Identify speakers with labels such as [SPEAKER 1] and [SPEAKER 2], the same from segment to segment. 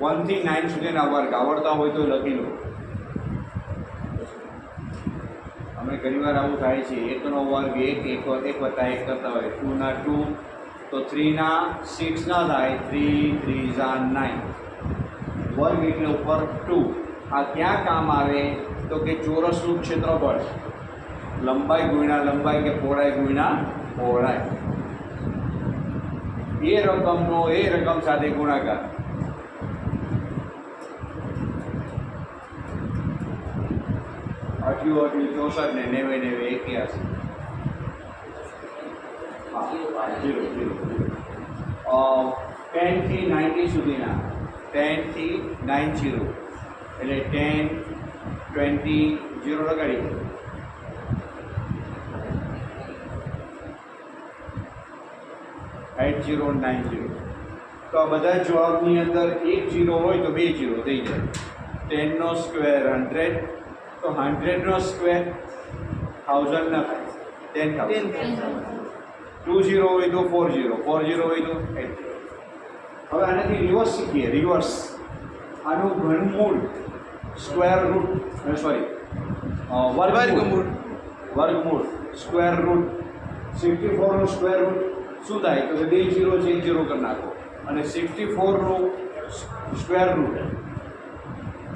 [SPEAKER 1] વનથી nine સુધીના વર્ગ. આવડતા હોય તો લખી લો. અમે ઘણીવાર આવું થાય છે. એકનો વર્ગ એક એક એક વત્તા એક કરતા હોય. ટુના ટુ તો થ્રીના સિક્સ ના થાય. થ્રી થ્રી ઝા નાઇન વર્ગ એટલે ઉપર ટુ આ ક્યાં કામ આવે? તો કે ચોરસનું ક્ષેત્રફળ. લંબાઈ ગુણ્યા લંબાઈ કે પહોળાઈ ગુણ્યા પહોળાઈ. એ રકમનો, એ રકમ સાથે ગુણાકાર. અઠ્યું અઠ્યું ચોસઠ ને નેવે નેવે એક્યાસી હા જીરો જીરો ટેનથી નાઇન્ટી સુધીના ટેનથી નાઇન જીરો એટલે ટેન ટ્વેન્ટી જીરો લગાડી દો એટ જીરો નાઇન જીરો તો આ બધા જવાબની અંદર એક જીરો હોય તો બે જીરો થઈ જાય. ટેનનો સ્ક્વેર હંડ્રેડ તો હંડ્રેડનો સ્ક્વેર થાઉઝન્ડ ના થાય. ટેન થાઉઝન્ડ ટુ ઝીરો હોય તો ફોર ઝીરો ફોર જીરો હોય તો એટ જીરો હવે આનાથી રિવર્સ શીખીએ. રિવર્સ આનું ઘનમૂળ સ્ક્વેર રૂટ સોરી વર્ગમૂળ. વર્ગમૂળ. સ્ક્વેર રૂટ સિક્સટી ફોરનું સ્ક્વેર રૂટ શું થાય? તો બે જીરો છે એક જીરો કરી નાખો. અને સિક્સટી ફોરનું સ્ક્વેર રૂટ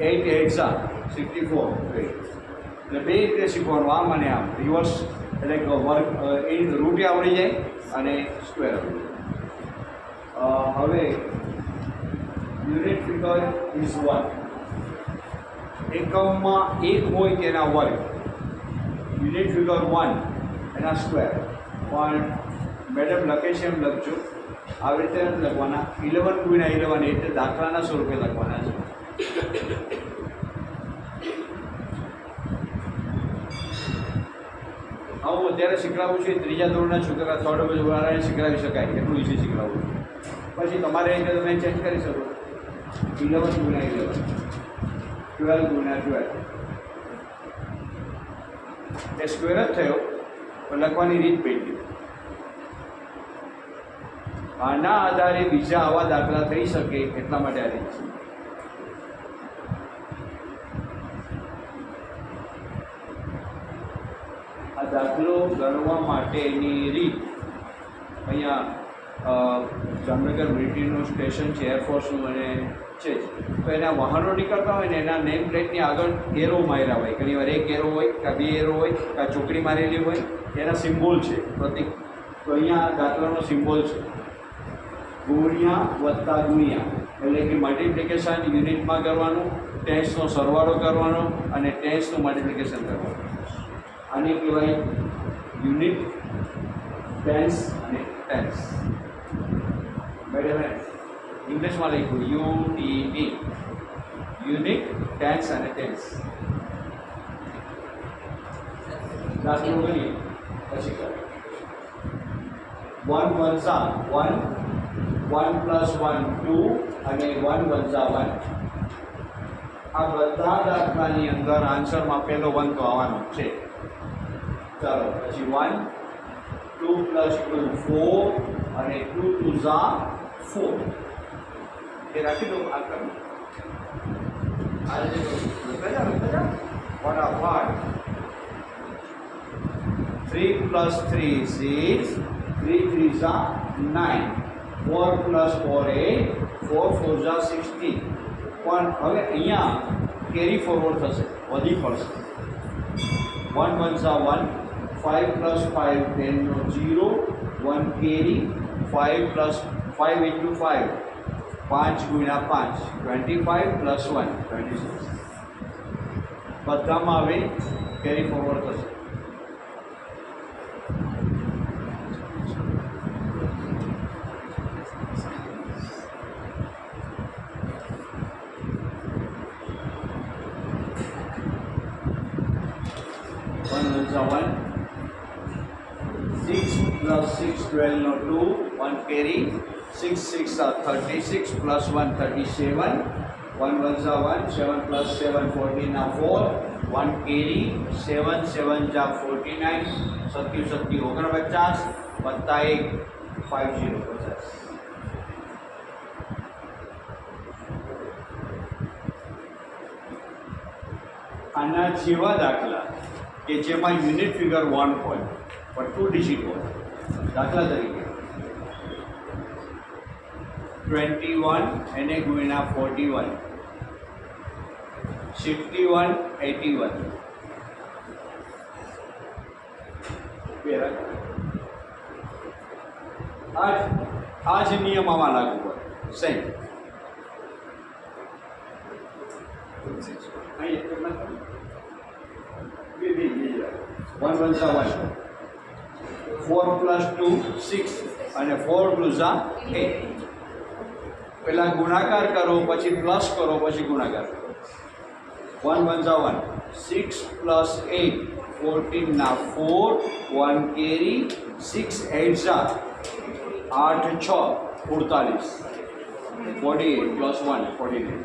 [SPEAKER 1] એટ એક્ઝા સિક્સટી ફોર એટલે બે રીતે શીખવાનું, આમ અને આમ. રિવર્સ એટલે વર્ક એ રૂટે આવડી જાય અને સ્ક્વેર હવે યુનિટ ફિગર ઇઝ વન એકમમાં એક હોય તેના વર્ગ. યુનિટ ફિગર વન એના સ્ક્વેર પણ મેડમ લખે છે એમ લખજો. આવી રીતે લખવાના. ઇલેવન ગુણ્યા ઇલેવન એટલે દાખલાના સ્વરૂપે લખવાના છે. આવું અત્યારે શીખડાવું છે ત્રીજા ધોરણના છોકરા થર્ડ વાળાને શીખડાવી શકાય, એટલું ઇઝી શીખડાવું પછી તમારે રીતે તમે ચેન્જ કરી શકો. ઇલેવન ગુણ્યા ઇલેવન ટ્વેલ્વ ગુણ્યા ટ્વેલ્વ એ સ્ક્વેર જ થયો, પણ લખવાની રીત પડી આના આધારે બીજા આવા દાખલા થઈ શકે એટલા માટે આ રીત છે આ દાખલો ગણવા માટેની રીત. અહીંયા જામનગર મિલિટરીનું સ્ટેશન છે એરફોર્સનું અને છે. તો એના વાહનો નીકળતા હોય ને, એના નેમ પ્લેટની આગળ એરો માર્યા હોય. ઘણી વાર એક એરો હોય, કાં બે એરો હોય, કાં ચોકડી મારેલી હોય. એના સિમ્બોલ છે, પ્રતિક. તો અહીંયા દાખલાનો સિમ્બોલ છે. ગુણ્યા વત્તા ગુણ્યા. એટલે કે મલ્ટિપ્લિકેશન યુનિટમાં કરવાનું ટેન્સનો સરવાળો કરવાનો અને ટેન્સનું મલ્ટિપ્લિકેશન કરવાનું. આને કહેવાય યુનિટ ટેન્સ અને ટેન્સ. બરાબર ઇંગ્લિશમાં લખ્યું U T T unit tens અને ટેન્સ. દાખલો ગણીએ પછી કરે one one Jha one one plus one two અને વન વન ઝા વન આ બધા દાખલાની અંદર આન્સરમાં પહેલો વન તો આવવાનો છે. ચાલો પછી one two plus two four અને ટુ ટુ ઝા ફોર એ રાખી દો આ કરો આ રીતે કરો. લખતા જાઓ, લખતા જાઓ. ફટાફટ three plus three six three three Jha nine four plus four eight four four Jha sixteen પણ હવે અહીંયા કેરી ફોરવર્ડ થશે વધી પડશે વન વન ઝા one five plus five ટેનનો zero one carry five plus five into five પાંચ ગુણ્યા પાંચ twenty five plus one twenty six બધામાં હવે કેરી ફોરવર્ડ થશે. plus 1, 37. 1 ones are 1, 7 plus 7, 14 are 4. 1 carry, 7, 7 are 49. સત્યુ સત્યુ ઓગણપચાસ વત્તા એક ફાઇવ ઝીરો પચાસ આના જેવા દાખલા કે જેમાં યુનિટ ફિગર વન હોય પણ ટુ ડિજિટ હોય દાખલા તરીકે ટ્વેન્ટી વન એને ગુણ્યા forty one sixty one eighty one આ જ આ જ નિયમ આમાં લાગુ પડે સેમ અહીં એક જ નાખો. બે બે બે one one Jha one four plus two six અને ફોર ટુ ઝા એટ પહેલાં ગુણાકાર કરો, પછી પ્લસ કરો, પછી ગુણાકાર કરો. વન વન ઝા one six plus eight ફોર્ટીનના four one carry six eight Jha આઠ છ અડતાલીસ forty eight plus one forty nine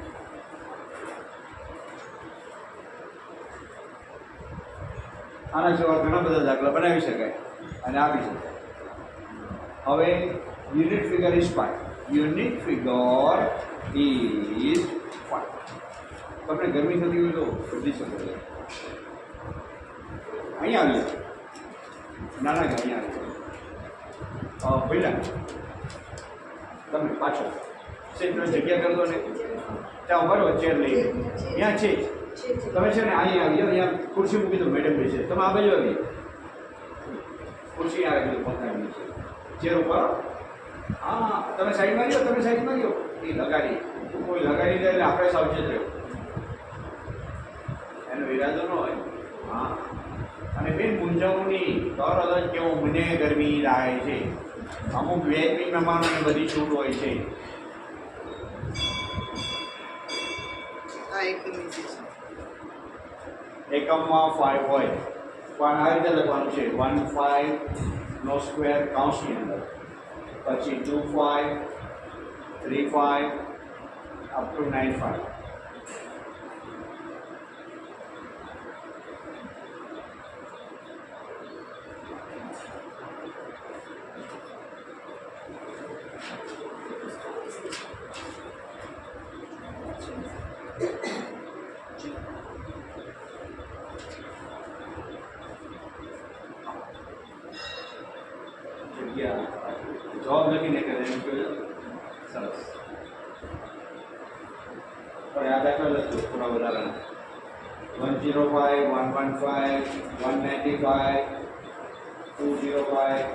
[SPEAKER 1] આના જેવા ઘણા બધા દાખલા બનાવી શકાય અને આપી શકાય. હવે unit figure is five unit figure is five તમને ગરમી થતી હોય તો બદલી શકો છો. અહીંયા આવી જાઓ. ના ના અહીંયા આવી પહેલાં તમે પાછો સેન્ટર જગ્યા કરો ને. ત્યાં બરોબર ચેર લઈ ત્યાં છે. તમે છે ને અહીંયા આવી જાઓ અહીંયા ખુરશી મૂકી દો મેડમ બેસે તમે આ બાજુ આવી ખુરશી આ બાજુ પકડાવી છે. ચેર ઉપર હા તમે સાઈડમાં રહ્યો તમે સાઈડમાં રહ્યો? એ લગાડી. કોઈ લગાડી દે એટલે આપણે સાવચેત રહ્યો એનો ઈરાદો ન હોય. હા. અને બેન મૂંઝવણી તર અલગ કેવું મને ગરમી લાગે છે. અમુક વીઆઈપી મહેમાનોને બધી છૂટ હોય છે. એકમમાં ફાઈવ હોય. પણ આ રીતે લખવાનું છે. વન ફાઈવ નો સ્ક્વેર કાઉન્સની અંદર. પછી two five three five up to nine five જગ્યા જવાબ લખીને કરે એમ કહ્યું સરસ પણ આ દાખલા લખજો થોડા વધારાના one zero five one one ninety five two zero five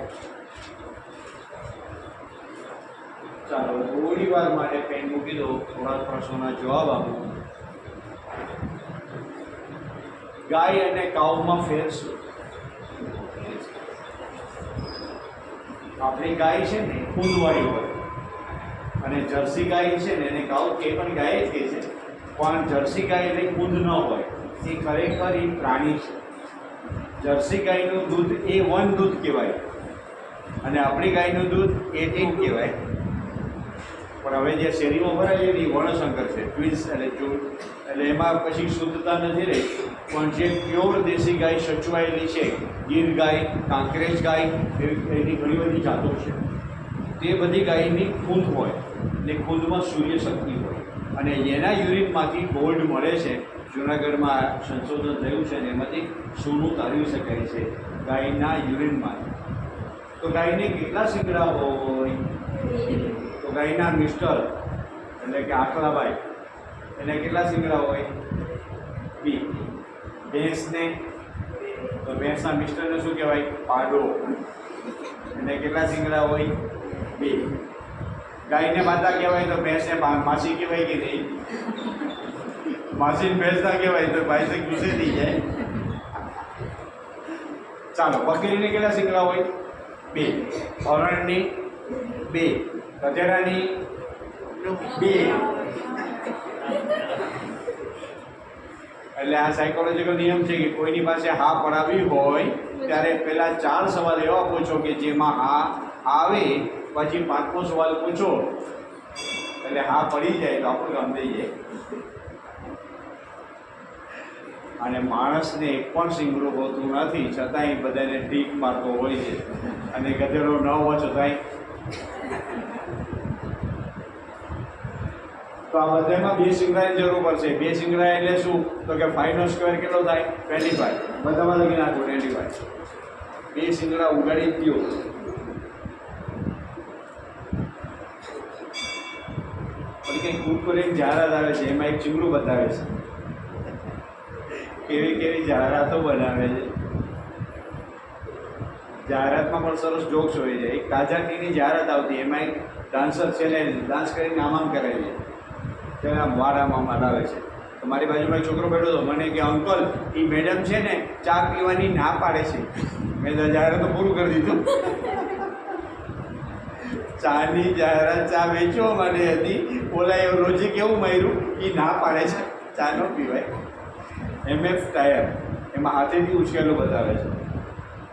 [SPEAKER 1] ચાલો થોડી વાર માટે પેન મૂકી દો થોડા પ્રશ્નોના જવાબ આપો ગાય અને કાઉમાં ફેર આપણી ગાય છે ને ખૂંદવાળી હોય અને જર્સી ગાય છે ને એને કાઉ કે પણ ગાય જ કહે છે. પણ જર્સી ગાય એટલે ખૂંદ ન હોય. એ ખરેખર એ પ્રાણી છે. જર્સી ગાયનું દૂધ એ વન દૂધ કહેવાય. અને આપણી ગાયનું દૂધ એ ટીન કહેવાય. પણ હવે જે શેરીમાં ભરાય છે એ વર્ણશંકર છે. ટ્વિન્સ એટલે જો એટલે એમાં પછી શુદ્ધતા નથી રહી. પણ જે પ્યોર દેશી ગાય સચવાયેલી છે, ગીર ગાય, કાંકરેજ ગાય એની ઘણી બધી જાતો છે. તે બધી ગાયની ખૂંદ હોય. ને ખૂંદમાં સૂર્ય શક્તિ હોય. અને એના યુરિનમાંથી ગોલ્ડ મળે છે. જૂનાગઢમાં સંશોધન થયું છે અને એમાંથી સોનું તારવી શકાય છે ગાયના યુરિનમાં. તો ગાયને કેટલા શિંગડા હોય? તો ગાયના મિસ્ટર, એટલે કે આખલાભાઈ એને કેટલા શિંગડા હોય? બી. ભેંસને, તો ભેંસના મિસ્ટરને શું કહેવાય? પાડો. એને કેટલા શિંગડા હોય? બે. ગાયને માતા કહેવાય તો ભેંસને માસી કહેવાય કે નહીં? માસીને ભેંસ કહેવાય તો ભાઈ સે ગુસ્સે થઈ જાય. ચાલો બકરીને કેટલા શીંગડા હોય? બે. હરણની બે. ગધેડાની બે. એટલે આ સાયકોલોજીકલ નિયમ છે કે કોઈની પાસે હા પડાવી હોય, ત્યારે પહેલાં ચાર સવાલ એવા પૂછો કે જેમાં હા આવે, પછી પાંચમો સવાલ પૂછો. એટલે હા પડી જાય તો આપણું ગમ થઈ જાય. અને માણસને એક પણ સિંગડું હોતું નથી, છતાંય બધાને ટીક મારતો હોય છે. અને ગધેડો ન હોય છતાંય. તો આ બધામાં બે સિંગડાની જરૂર પડશે. બે સિંગડા એટલે શું? તો કે ફાઈવ નો સ્ક્વેર કેટલો થાય? ટ્વેન્ટી ફાઈવ બધામાં લખી નાખો ટ્વેન્ટી ફાઈવ બે સિંગડા ઉગાડી દો કંઈક કુરકુરેની જાહેરાત આવે છે, એમાં એક ચીમડું બતાવે છે. કેવી કેવી જાહેરાતો બનાવે છે. જાહેરાતમાં પણ સરસ જોક્સ હોય છે. એક તાજા ટીની જાહેરાત આવતી એમાં એક ડાન્સર ને ડાન્સ કરીને આમામ કરે છે. ત્યારે આમ વાડામાં મરાવે છે. તો મારી બાજુમાં એક છોકરો બેઠો હતો, મને કે, અંકલ એ મેડમ છે ને, ચા પીવાની ના પાડે છે. મેં જાહેરાત પૂરું કરી દીધું. ચાની જાહેરાત ચા વેચવા માટે હતી. ઓલા એ રોજે કેવું માર્યું? એ ના પાડે છે. ચા ન પીવાય. એમએફ ટાયર, એમાં હાથેથી ઉચકેલું બતાવે છે.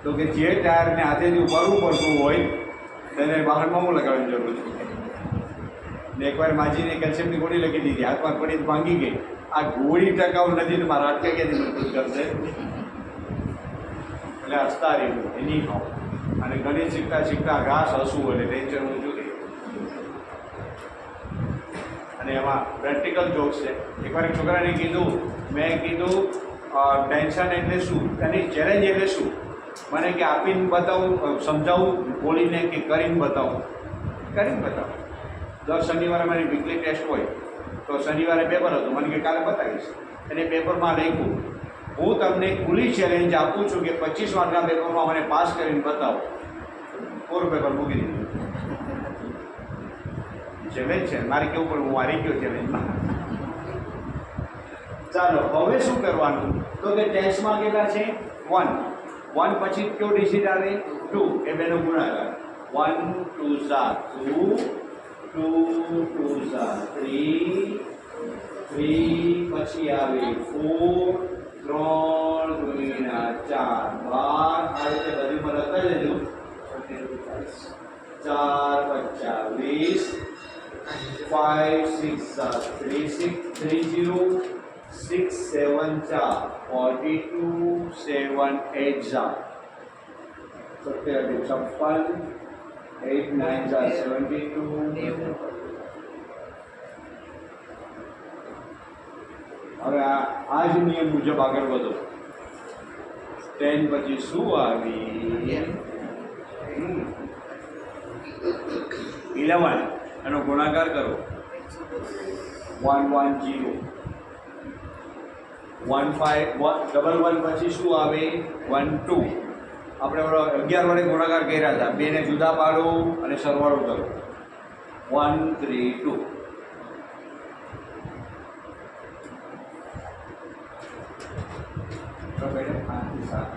[SPEAKER 1] તો કે જે ટાયરને હાથેથી ઉપાડવું પડતું હોય, તેને વાહનમાં હું લગાવવાની જરૂર છે. ને એકવાર માજીને કેલ્શિયમની ગોળી લખી દીધી, હાથમાં પડી ભાંગી ગઈ. આ ગોળી ટકાઉ નથી તો મારા હાથ ક્યાંથી મજબૂત કરશે? એટલે હસતા રહેવું એની ખાવ. અને ગણિત શીખતા શીખતા ઘાસ હસવું એટલે ટેન્શન ઊંચું થઈ અને એમાં પ્રેક્ટિકલ જોક્સ છે. એકવાર એક છોકરાને કીધું મેં કીધું ટેન્શન એટલે શું? એની ચેલેન્જ એટલે શું? મને કે આપીને બતાવું સમજાવું, બોલીને કે કરીને બતાવું. કરીને બતાવું. દર શનિવારે મારી વીકલી ટેસ્ટ હોય, તો શનિવારે પેપર હતું. મને કે કાલે બતાવીશ. અને પેપરમાં લખ્યું, હું તમને ખુલ્લી ચેલેન્જ આપું છું કે પચીસ માર્કના પેપરમાં મને પાસ કરીને બતાવો. પૂરું પેપર મૂકી દીધું? ચેલેન્જ છે. મારે કેવું પણ હું હારી ગયો ચેલેન્જમાં ચાલો હવે શું કરવાનું? તો કે ટેસ્ટમાં કેટલા છે? વન વન પછી કયો ડિજિટ આવે? ટુ એ બેનો ગુણાકાર. વન ટુ ઝા ટુ ટુ ટુ ઝા થ્રી થ્રી પછી આવે ફોર ત્રણ ગુણ્યા ચાર. બાર. આ રીતે બધીમાં લખાઈ લેજો ચાર પચાસ. વીસ. Five six uh, three six three zero. Six સેવન ચાર ફોર્ટી ટુ સેવન એટ જા સત્તર છપ્પન એટ નાઇન જા સેવન્ટી ટુ હવે આ આ જ નિયમ મુજબ આગળ વધો ટેન પછી શું આવી ઇલેવન એનો ગુણાકાર કરો one one zero one five double one પછી શું આવે? વન ટુ આપણે અગિયાર વડે ગુણાકાર કર્યા હતા. બેને જુદા પાડો અને સરવાળો કરો. વન થ્રી ટુ તો બેટા પાંચથી સાત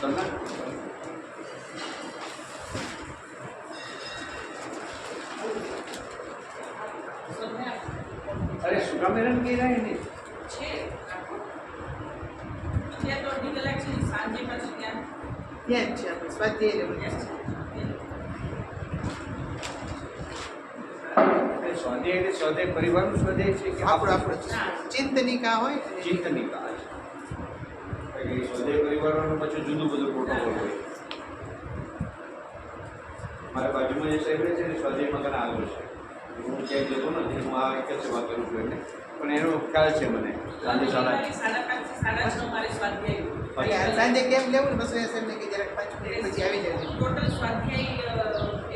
[SPEAKER 1] તમને અરે એને
[SPEAKER 2] છે. ત્યાં તો અઢી છે સાંજે પછી ત્યાં.
[SPEAKER 3] ત્યાં જ છે આપણે સ્વાધ્યાય.
[SPEAKER 1] સ્વાધ્યાય એટલે સ્વાધ્યાય પરિવારનું સ્વાધ્યાય છે કે
[SPEAKER 3] આપણું આપણું ચિંતનિકા હોય
[SPEAKER 1] ચિંતનિકા સ્વાધ્યાય પરિવારનું પછી જુદું બધું પ્રોટોકોલ હોય. મારા બાજુમાં જે સાહેબ છે ને સ્વાધ્યાયમાં ઘણા આગળ છે. હું ક્યાંય જતો નથી હું આ એક જ વાત કરું છું એને પણ એનો ખ્યાલ છે મને. સાંજે સાડા
[SPEAKER 2] પાંચથી સાડા છ મારે સ્વાધ્યાય
[SPEAKER 3] એટલે આ સાંજે કેમ લેવું ને બસો એસ એમને કે જરાક પાંચ મિનિટ પછી આવી જાય?
[SPEAKER 2] ટોટલ સ્વાધ્યાય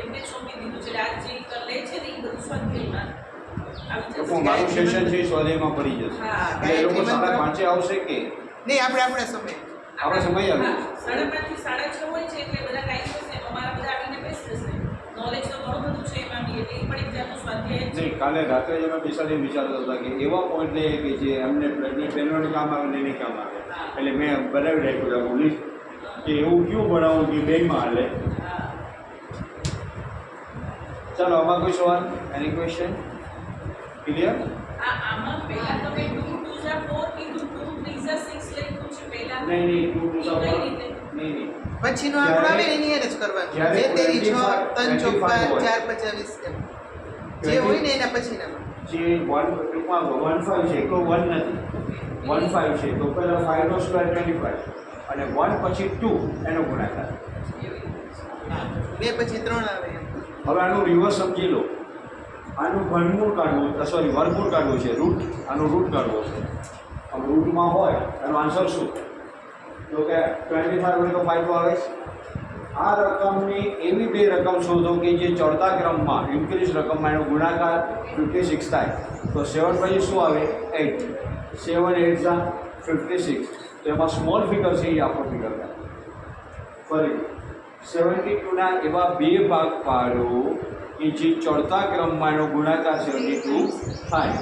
[SPEAKER 2] એમને સોંપી દીધું છે. એટલે આ જે લે છે ને એ બધું સ્વાધ્યાયમાં. આવી
[SPEAKER 1] મારું સેશન છે સ્વાધ્યાયમાં પડી જશે.
[SPEAKER 2] હા,
[SPEAKER 1] એ લોકો સાડા પાંચે આવશે કે?
[SPEAKER 3] નહીં આપણે આપણે સમય.
[SPEAKER 1] આપણે સમય આવે
[SPEAKER 2] હા, સાડા પાંચથી સાડા છ હોય છે એટલે બધા ટાઈમ હશે અમારા બધા આવીને બેસી જશે નોલેજ તો ઘણું બધું છે એમાં બી એટલે
[SPEAKER 1] નહીં કાલે રાત્રે જ અમે બેસાડી વિચારતા હતા કે એવા પોઈન્ટ લઈએ કે જે અમને પ્રેગ્નેન્ટ બહેનોને કામ આવે ને એને કામ આવે. એટલે મેં બનાવી રાખ્યું આખું લિસ્ટ કે એવું કયું બનાવું કે બેમાં હાલે.
[SPEAKER 2] હા.
[SPEAKER 1] ચાલો આમાં કોઈ સવાલ? એની ક્વેશ્ચન ક્લિયર
[SPEAKER 2] આ આમાં પહેલા તમે ટુ ટુ ઝા ફોર કીધું ટુ થ્રી ઝા સિક્સ લખ્યું છે પહેલા.
[SPEAKER 1] નહીં નહીં ટુ ટુ
[SPEAKER 2] ઈ કઈ રીતે?
[SPEAKER 1] નહીં નહીં.
[SPEAKER 3] પછીનો આંકડો આવે ને એની હારે જ કરવાનું.
[SPEAKER 1] જ્યારે
[SPEAKER 3] જે તેરી છ
[SPEAKER 1] 25
[SPEAKER 3] ત્રણ ચોપ્પા
[SPEAKER 1] હોય.
[SPEAKER 3] ચાર પચાવીસ એમ. જે હોય ને એના પછી
[SPEAKER 1] જે વન ટૂંકમાં વન ફાઇવ છે એટલો વન નથી. વન ફાઇવ છે તો પહેલાં ફાઇવનો સ્ક્વેર ટ્વેન્ટી ફાઇવ અને વન પછી ટુ એનો ગુણાકાર.
[SPEAKER 3] બે પછી ત્રણ આવે.
[SPEAKER 1] હવે આનું રિવર્સ સમજી લો. આનું ઘનમૂળ કાઢવું સોરી વર્ગમૂળ કાઢવું છે રૂટ આનું રૂટ કાઢવો છે. આમ રૂટમાં હોય એનો આન્સર શું? તો કે ટ્વેન્ટી ફાઈવ તો ફાઈવ આવે છે આ રકમની એવી બે રકમ શોધો કે જે ચડતા ક્રમમાં ઇન્ક્રીઝ રકમમાં એનો ગુણાકાર ફિફ્ટી સિક્સ થાય. તો સેવન પછી શું આવે? એટ સેવન એટ ઝા ફિફ્ટી સિક્સ તો એમાં સ્મોલ ફિગર છે, એ આપણો ફિગર થાય. ફરી. સેવન્ટી ટુના એવા બે ભાગ પાડો કે જે ચડતા ક્રમમાં એનો ગુણાકાર સેવન્ટી ટુ થાય.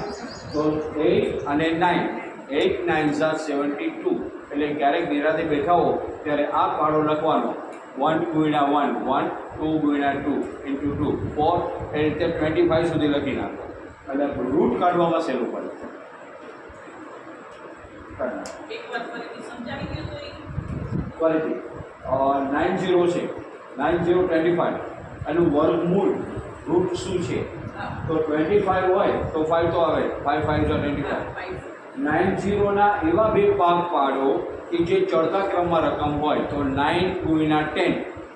[SPEAKER 1] તો એટ અને નાઇન એટ નાઇન ઝા સેવન્ટી ટુ એટલે ક્યારેક નિરાતે બેઠા હો, ત્યારે આ પાડો લખવાનો. વન ગુણ્યા વન વન ટુ ગુણ્યા ટુ ઇન્ટુ ટુ ફોર એ રીતે ટ્વેન્ટી ફાઇવ સુધી લખી નાખો. એટલે રૂટ કાઢવામાં સહેલું પડે.
[SPEAKER 2] ફરીથી
[SPEAKER 1] નાઇન ઝીરો છે. નાઇન ઝીરો ટ્વેન્ટી ફાઇવ એનું વર્ગમૂળ રૂટ શું છે? તો ટ્વેન્ટી ફાઇવ હોય તો ફાઇવ તો આવે. ફાઇવ ફાઇવ જો ટ્વેન્ટી ફાઇવ નાઇન ઝીરોના એવા બે ભાગ પાડો કે જે ચડતા ક્રમમાં રકમ હોય તો નાઇન ગુણ્યા ટેન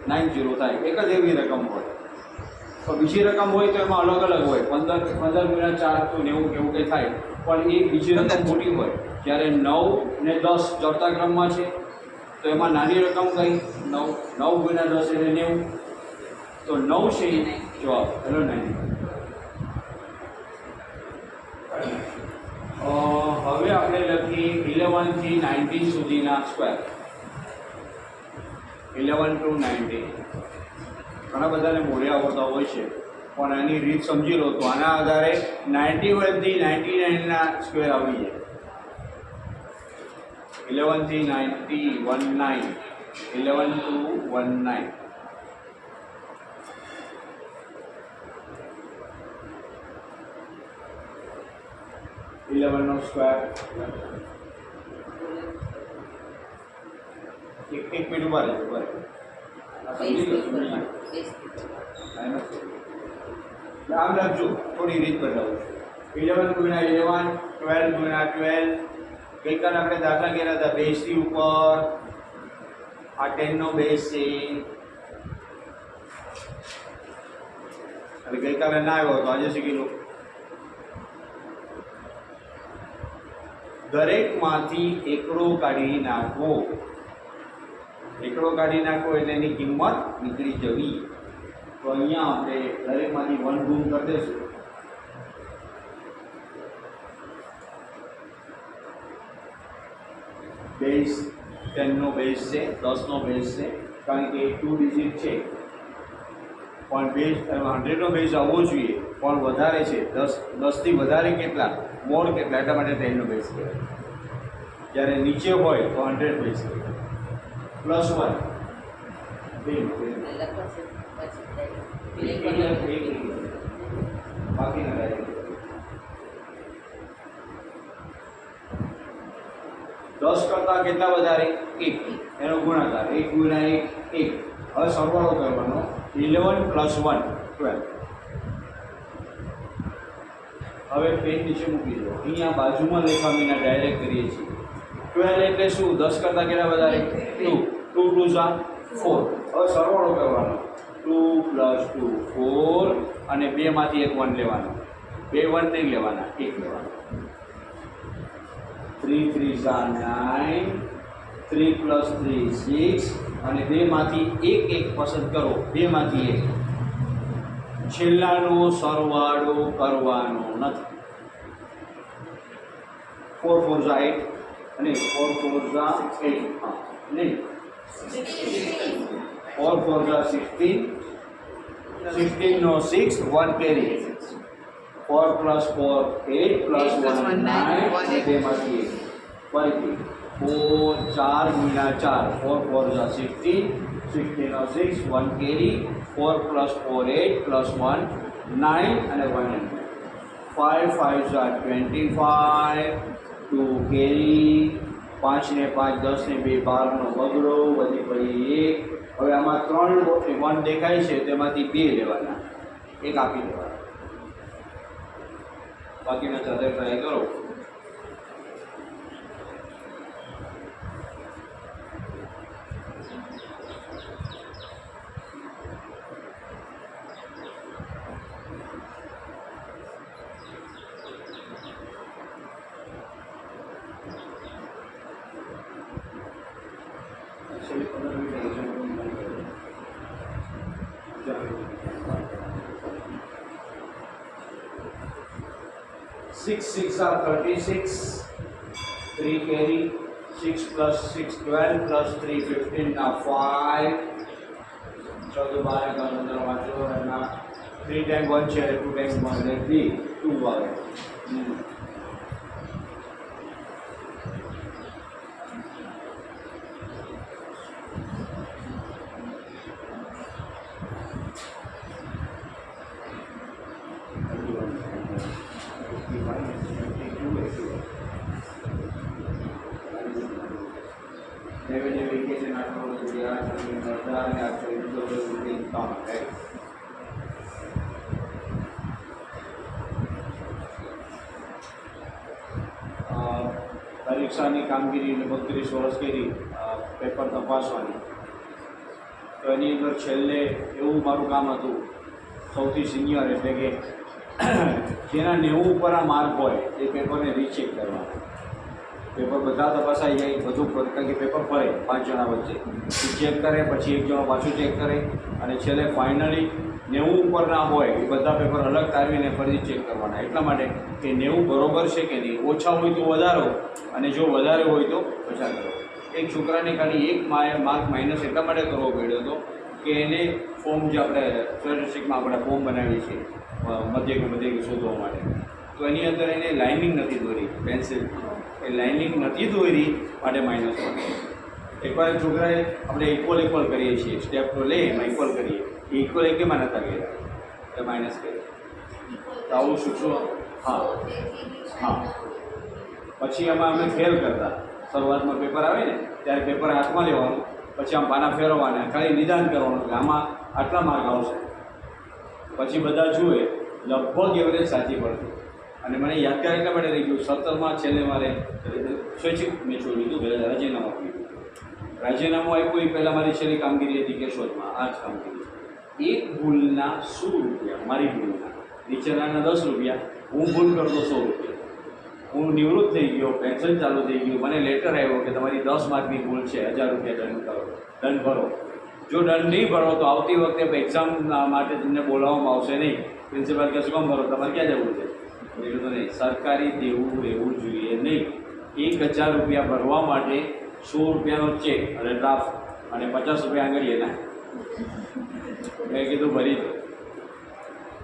[SPEAKER 1] નાઇન ઝીરો થાય. એક જ એવી રકમ હોય. તો બીજી રકમ હોય તો એમાં અલગ અલગ હોય. પંદર પંદર ગુણ્યા ચાર તો નેવું કેવું કંઈ થાય. પણ એ બીજી રકમ મોટી હોય. જ્યારે નવ ને દસ ચડતા ક્રમમાં છે, તો એમાં નાની રકમ કઈ? નવ નવ ગુણ્યા દસ એટલે નેવું. તો નવ છે જવાબ. હેલો નાઇન હવે આપણે લખીએ ઇલેવનથી નાઇન્ટીન સુધીના સ્ક્વેર ઇલેવન ટુ નાઇન્ટીન ઘણા બધાને મોડે આવડતા હોય છે, પણ એની રીત સમજી લો તો આના આધારે નાઇન્ટી વનથી નાઇન્ટી નાઇનના સ્ક્વેર આવી જાય. ઇલેવનથી ninety one nine eleven to one nine ઇલેવનનો square એક એક મિનિટ ઊભા રહેજો ઊભા રહેજો. આ સમજી લો, સમજી લો. આ એમ જ છે. એટલે આમ લખજો થોડી રીત બતાવું છું ઇલેવન ગુણ્યા ઇલેવન ટ્વેલ્વ ગુણ્યા ટ્વેલ્વ ગઈકાલે આપણે દાખલા કર્યા હતા બેસથી ઉપર આ ટેનનો બેસ છે એટલે ગઈકાલે ના આવ્યો તો આજે શીખી લો દરેકમાંથી એકડો કાઢી નાખવો. એકડો કાઢી નાખવો એટલે એની કિંમત નીકળી જવી. તો અહીંયા આપણે દરેકમાંથી વન ગુમ કરી દઈશું. બેઝ ટેનનો બેઝ છે, દસનો બેઝ છે, કારણ કે ટુ ડિજિટ છે. પણ બેઝ હંડ્રેડનો બેઝ આવવો જોઈએ, પણ વધારે છે. દસ, દસથી વધારે કેટલા? મોર કેટલા એટલા માટે ટેનનો બેઝ કહેવાય. જ્યારે નીચે હોય તો હંડ્રેડ બેઝ કહેવાય. પ્લસ વન બાકી દસ કરતાં કેટલા વધારે? એક. એનો ગુણાકાર. એક ગુણ્યા એક એક. હવે સરવાળો કરવાનો. ઇલેવન પ્લસ વન ટ્વેલ્વ હવે પેન નીચે મૂકી દો. અહીંયા બાજુમાં લેખામીના ડાયરેક્ટ કરીએ છીએ. ટ્વેલ્વ એટલે શું? દસ કરતાં કેટલા વધારે? ટુ ટુ ટુ ઝા ફોર હવે સરવાળો કરવાનો. ટુ પ્લસ ટુ ફોર અને બેમાંથી એક વન લેવાનો. બે વન નહીં લેવાના એક લેવાનો. Three three Jha nine three plus three six અને બેમાંથી એક એક પસંદ કરો. બેમાંથી એક. છેલ્લાનો સરવાળો કરવાનો નથી. ફોર ફોર ઝા એટ અને ફોર ફોર ઝા એટ હા નહીં ફોર ફોર ઝા sixteen સિક્સટીનનો six one carry four plus four eight plus
[SPEAKER 3] Eight plus
[SPEAKER 1] one
[SPEAKER 3] one, nine,
[SPEAKER 1] nine
[SPEAKER 3] one, eight.
[SPEAKER 1] બેમાંથી એક. ફરીથી. ફોર ચાર ગુણ્યા ચાર. Four four Jha sixteen sixteen six one carry four plus four eight plus one nine અને one hundred five five ઝા twenty five. Two carry. પાંચને પાંચ દસને બે બારનો બગડો, વધી પછી એક. હવે આમાં ત્રણ વન દેખાય છે તેમાંથી બે લેવાના. એક આપી દેવાના. બાકીના ચારે ટ્રાય કરો. Six six are thirty-six, three carry, six plus six twelve plus three fifteen now five. ચૌદ બાર એકા પંદર વાંચો એના થ્રી ટાઈમ વન છે ટુ ટાઈમ વન એટલે થ્રી ટુ આવે પરીક્ષાની કામગીરી લગભગ ત્રીસ વર્ષ કરી પેપર તપાસવાની. તો એની અંદર છેલ્લે એવું મારું કામ હતું, સૌથી સિનિયર એટલે કે, જેના નેવું ઉપર આ માર્ક હોય, એ પેપરને રીચેક કરવાના પેપર બધા તપાસાઈ જાય બધું કારણ કે પેપર ફરે પાંચ જણા વચ્ચે. ચેક કરે, પછી એક જણો પાછું ચેક કરે. અને છેલ્લે ફાઇનલી નેવું ઉપર ના હોય એ બધા પેપર અલગ તારવીને ફરી ચેક કરવાના. એટલા માટે કે નેવું બરોબર છે કે નહીં, ઓછા હોય તો વધારો અને જો વધારે હોય તો ઓછા કરો. એક છોકરાને ખાલી એક માર્ક માઇનસ એટલા માટે કરવો પડ્યો હતો કે એને ફોર્મ જે આપણે સ્ટેટિસ્ટિકમાં આપણે ફોર્મ બનાવીએ છીએ મધ્ય કે મધ્ય શોધવા માટે. તો એની અંદર એને લાઇનિંગ નથી દોરી પેન્સિલ એ લાઇનિંગ નથી દોરી, માટે માઇનસ એકવાર એક છોકરાએ આપણે ઇક્વલ ઇક્વલ કરીએ છીએ સ્ટેપ તો લે એમાં ઇક્વલ કરીએ. એ ઇક્વલ એકેમાં નતા ગયા એટલે માઇનસ કરીએ. તો આવું શીખશો હા. હા. પછી આમાં અમે ફેલ કરતા. શરૂઆતમાં પેપર આવે ને, ત્યારે પેપર હાથમાં લેવાનું. પછી આમ પાના ફેરવવાના, ખાલી નિદાન કરવાનું કે આમાં આટલા માર્ક આવશે. પછી બધા જુએ, લગભગ એવરેજ સાચી પડતી અને મને યાદગાર એટલા માટે રહી ગયું સત્તરમાં છેલ્લે મારે સ્વૈચ્છિક મેં છોડી દીધું પહેલાં રાજીનામું આપ્યું રાજીનામું આપ્યું એ પહેલાં મારી છેલ્લી કામગીરી હતી કેશોદમાં આ જ કામગીરી એક ભૂલના સો રૂપિયા, મારી ભૂલના. નીચેનાના દસ રૂપિયા, હું ભૂલ કરતો સો રૂપિયા. હું નિવૃત્ત થઈ ગયો, પેન્શન ચાલુ થઈ ગયું, મને લેટર આવ્યો કે તમારી દસ માર્કની ભૂલ છે, હજાર રૂપિયા દંડ કરો દંડ ભરો. જો દંડ નહીં ભરો, તો આવતી વખતે એક્ઝામ માટે તમને બોલાવવામાં આવશે નહીં. પ્રિન્સિપાલ કે શું ભરો? તમારે ક્યાં જવું છે? મેં સરકારી દેવું રહેવું જોઈએ નહીં. એક હજાર રૂપિયા ભરવા માટે સો રૂપિયાનો ચેક અને ડ્રાફ્ટ અને પચાસ રૂપિયા આગળ એના. મેં કીધું ભરી દો.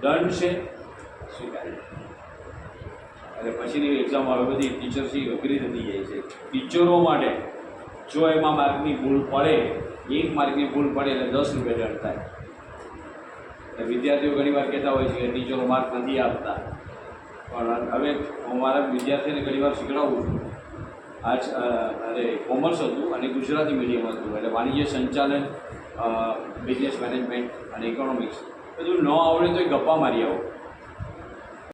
[SPEAKER 1] દંડ છે. સ્વીકારી અને પછીની એક્ઝામ હવે બધી ટીચર્સની નોકરી થતી જાય છે. ટીચરો માટે જો એમાં માર્કની ભૂલ પડે, એક માર્કની ભૂલ પડે એટલે દસ રૂપિયા દંડ થાય. વિદ્યાર્થીઓ ઘણી વાર કહેતા હોય છે કે ટીચરો માર્ક નથી આપતા. પણ હવે હું મારા વિદ્યાર્થીને ઘણી વાર શીખડાવું છું. આજ અરે કોમર્સ હતું અને ગુજરાતી મીડિયમ હતું, એટલે વાણિજ્ય સંચાલન બિઝનેસ મેનેજમેન્ટ અને ઇકોનોમિક્સ બધું ન આવડે તો એ ગપ્પા મારી આવો.